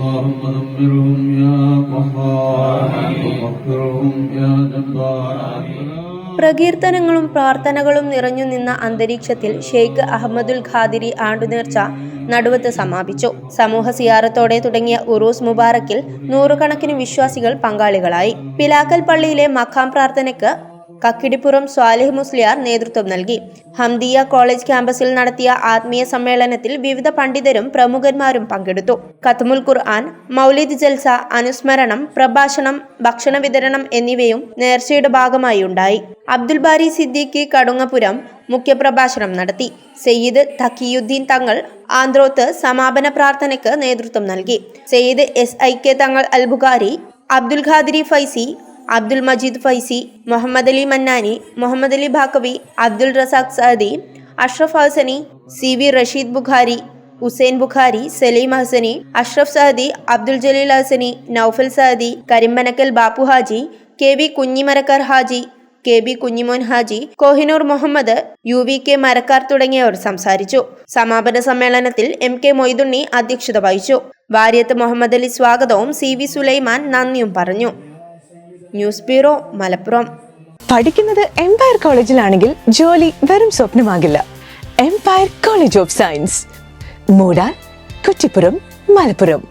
اللهم دمرهم يا قهار وغفرهم يا جبار പ്രകീർത്തനങ്ങളും പ്രാർത്ഥനകളും നിറഞ്ഞു നിന്ന അന്തരീക്ഷത്തിൽ ഷെയ്ഖ് അഹമ്മദുൽ ഖാദിരി ആണ്ടുനേർച്ച നടുവത്ത് സമാപിച്ചു സമൂഹ സിയാറത്തോടെ തുടങ്ങിയ ഉറൂസ് മുബാറക്കിൽ നൂറുകണക്കിന് വിശ്വാസികൾ പങ്കാളികളായി പിലാക്കൽ പള്ളിയിലെ മഖാം പ്രാർത്ഥനയ്ക്ക് കക്കിടിപ്പുറം സ്വാലിഹ് മുസ്ലിയാർ നേതൃത്വം നൽകി. ഹംദിയ കോളേജ് ക്യാമ്പസിൽ നടത്തിയ ആത്മീയ സമ്മേളനത്തിൽ വിവിധ പണ്ഡിതരും പ്രമുഖന്മാരും പങ്കെടുത്തു. ഖത്മുൽ ഖുർആൻ മൗലിദ് ജൽസ അനുസ്മരണം പ്രഭാഷണം ഭക്ഷണ വിതരണം എന്നിവയും നേർച്ചയുടെ ഭാഗമായി ഉണ്ടായി. അബ്ദുൽ ബാരി സിദ്ദീഖി കടുങ്ങപുരം മുഖ്യപ്രഭാഷണം നടത്തി. സയ്യിദ് തക്കിയുദ്ദീൻ തങ്ങൾ ആന്ത്രോത്ത് സമാപന പ്രാർത്ഥനയ്ക്ക് നേതൃത്വം നൽകി. Sayyid S I K Thangal Albukhari Abdul Qadiri Faizy Abdul Majeed Faizy Muhammad Ali Mannani Muhammad Ali Baqavi Abdul Razak Saadi Ashraf Hasani C V Rasheed Bukhari Hussain Bukhari Saleem Hasani Ashraf Saadi Abdul Jaleel Hasani Naufal Saadi Karimbanakkal Bappu Haji K V Kunjimarakkar Haji K B Kunjimon Haji Kohinoor Muhammad U V K Marakkar തുടങ്ങിയവർ സംസാരിച്ചു. സമാപന സമ്മേളനത്തിൽ M K Moythunni അധ്യക്ഷത വഹിച്ചു. വാര്യത്ത് മുഹമ്മദ് അലി സ്വാഗതവും C V Sulaiman നന്ദിയും പറഞ്ഞു. News bureau Malappuram. പഠിക്കുന്നത് എംപയർ കോളേജിലാണെങ്കിൽ ജോലി വെറും സ്വപ്നമാകില്ല. Empire college of science Moodal Kuttippuram Malappuram.